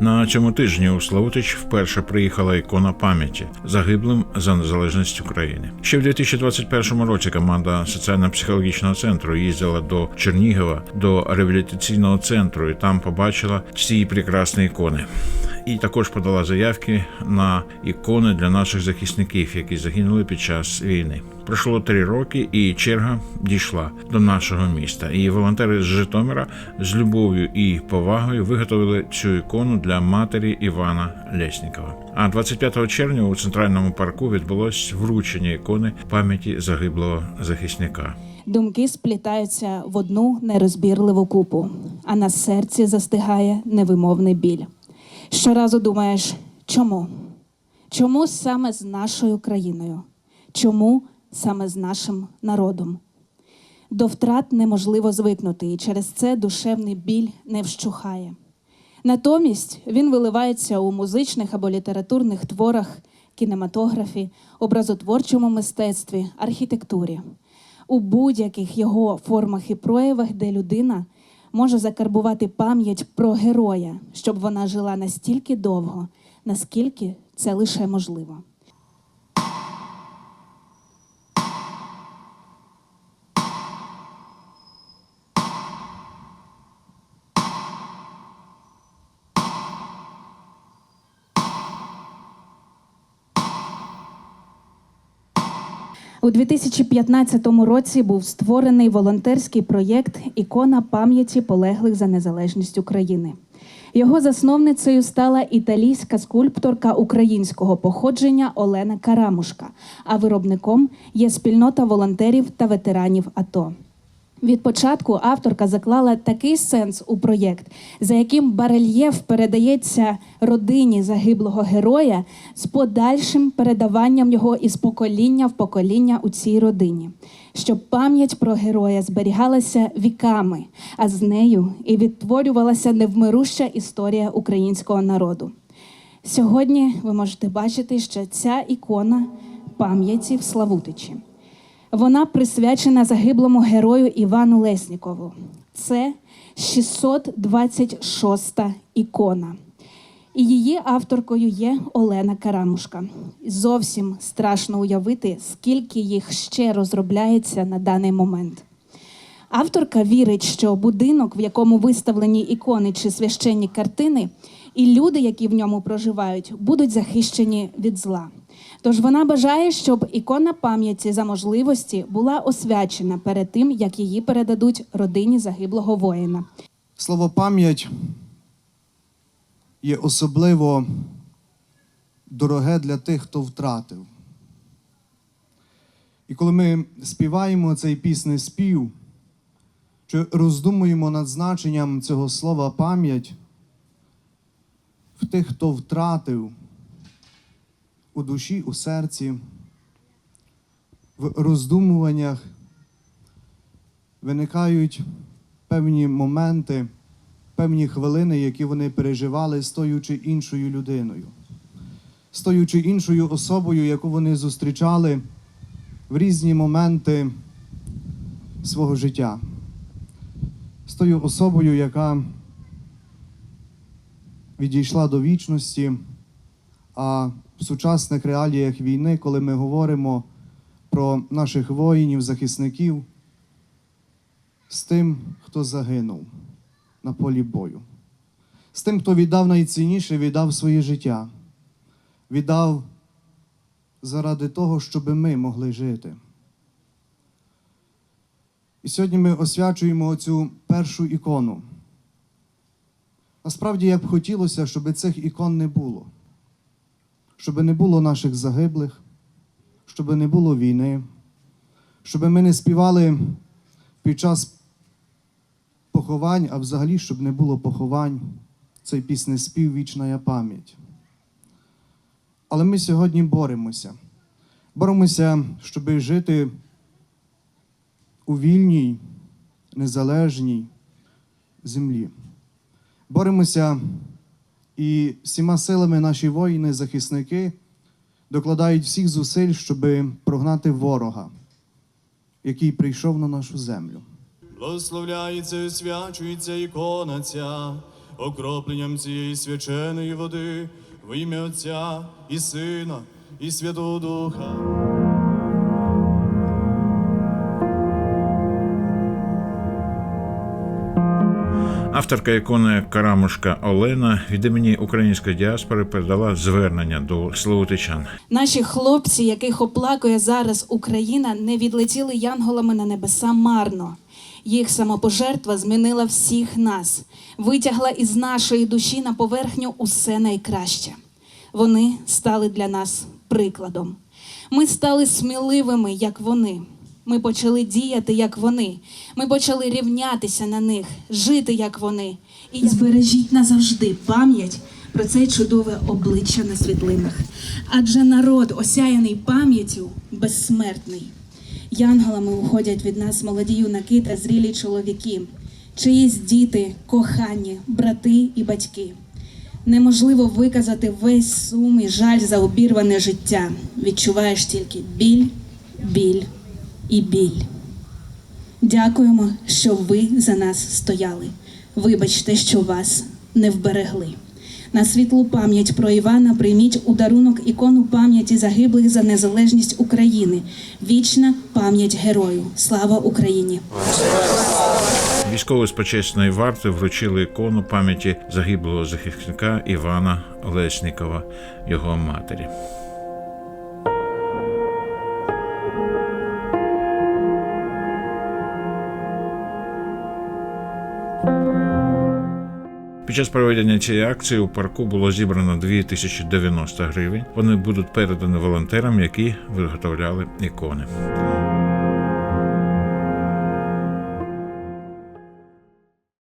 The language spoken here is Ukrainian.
На цьому тижні у Славутич вперше приїхала ікона пам'яті загиблим за незалежність України. Ще в 2021 році команда соціально-психологічного центру їздила до Чернігова до реабілітаційного центру і там побачила ці прекрасні ікони. І також подала заявки на ікони для наших захисників, які загинули під час війни. Пройшло три роки, і черга дійшла до нашого міста. І волонтери з Житомира з любов'ю і повагою виготовили цю ікону для матері Івана Лєснікова. А 25 червня у центральному парку відбулось вручення ікони пам'яті загиблого захисника. Думки сплітаються в одну нерозбірливу купу, а на серці застигає невимовний біль. Щоразу думаєш, чому? Чому саме з нашою країною? Чому саме з нашим народом? До втрат неможливо звикнути, і через це душевний біль не вщухає. Натомість він виливається у музичних або літературних творах, кінематографі, образотворчому мистецтві, архітектурі, у будь-яких його формах і проявах, де людина може закарбувати пам'ять про героя, щоб вона жила настільки довго, наскільки це лише можливо. У 2015 році був створений волонтерський проєкт Ікона пам'яті полеглих за незалежність України. Його засновницею стала італійська скульпторка українського походження Олена Карамушка, а виробником є спільнота волонтерів та ветеранів АТО. Від початку авторка заклала такий сенс у проєкт, за яким барельєф передається родині загиблого героя з подальшим передаванням його із покоління в покоління у цій родині, щоб пам'ять про героя зберігалася віками, а з нею і відтворювалася невмируща історія українського народу. Сьогодні ви можете бачити, що ця ікона пам'яті в Славутичі. Вона присвячена загиблому герою Івану Леснікову. Це 626-та ікона. І її авторкою є Олена Карамушка. Зовсім страшно уявити, скільки їх ще розробляється на даний момент. Авторка вірить, що будинок, в якому виставлені ікони чи священні картини, і люди, які в ньому проживають, будуть захищені від зла. Тож вона бажає, щоб ікона пам'яті за можливості була освячена перед тим, як її передадуть родині загиблого воїна. Слово пам'ять є особливо дороге для тих, хто втратив. І коли ми співаємо цей пісний спів, чи роздумуємо над значенням цього слова пам'ять в тих, хто втратив у душі, у серці, в роздумуваннях виникають певні моменти, певні хвилини, які вони переживали з тою чи іншою людиною, з тою чи іншою особою, яку вони зустрічали в різні моменти свого життя, з тою особою, яка відійшла до вічності, а в сучасних реаліях війни, коли ми говоримо про наших воїнів, захисників, з тим, хто загинув на полі бою, з тим, хто віддав найцінніше, віддав своє життя, віддав заради того, щоб ми могли жити. І сьогодні ми освячуємо цю першу ікону. Насправді, як б хотілося, щоб цих ікон не було, щоб не було наших загиблих, щоб не було війни, щоб ми не співали під час поховань, а взагалі, щоб не було поховань, цей пісний спів вічна я пам'ять. Але ми сьогодні боремося. Боремося, щоб жити у вільній, незалежній землі. Боремося і всіма силами наші воїни, захисники докладають всіх зусиль, щоб прогнати ворога, який прийшов на нашу землю. Благословляється і освячується ікона ця, окропленням цієї свяченої води, в ім'я Отця і Сина, і Святого Духа. Авторка ікони Карамушка Олена від імені української діаспори передала звернення до словотичан. Наші хлопці, яких оплакує зараз Україна, не відлетіли янголами на небеса марно. Їх самопожертва змінила всіх нас, витягла із нашої душі на поверхню усе найкраще. Вони стали для нас прикладом. Ми стали сміливими, як вони. Ми почали діяти, як вони. Ми почали рівнятися на них, жити, як вони. І збережіть назавжди пам'ять про це чудове обличчя на світлинах. Адже народ, осяяний пам'яттю, безсмертний. Янголами уходять від нас молоді юнаки та зрілі чоловіки, чиїсь діти, кохані, брати і батьки. Неможливо виказати весь сум і жаль за обірване життя. Відчуваєш тільки біль, біль і біль. Дякуємо, що ви за нас стояли. Вибачте, що вас не вберегли. На світлу пам'ять про Івана прийміть у дарунок ікону пам'яті загиблих за незалежність України. Вічна пам'ять герою. Слава Україні! Військові з почесної варти вручили ікону пам'яті загиблого захисника Івана Леснікова, його матері. Час проведення цієї акції у парку було зібрано 2090 гривень. Вони будуть передані волонтерам, які виготовляли ікони.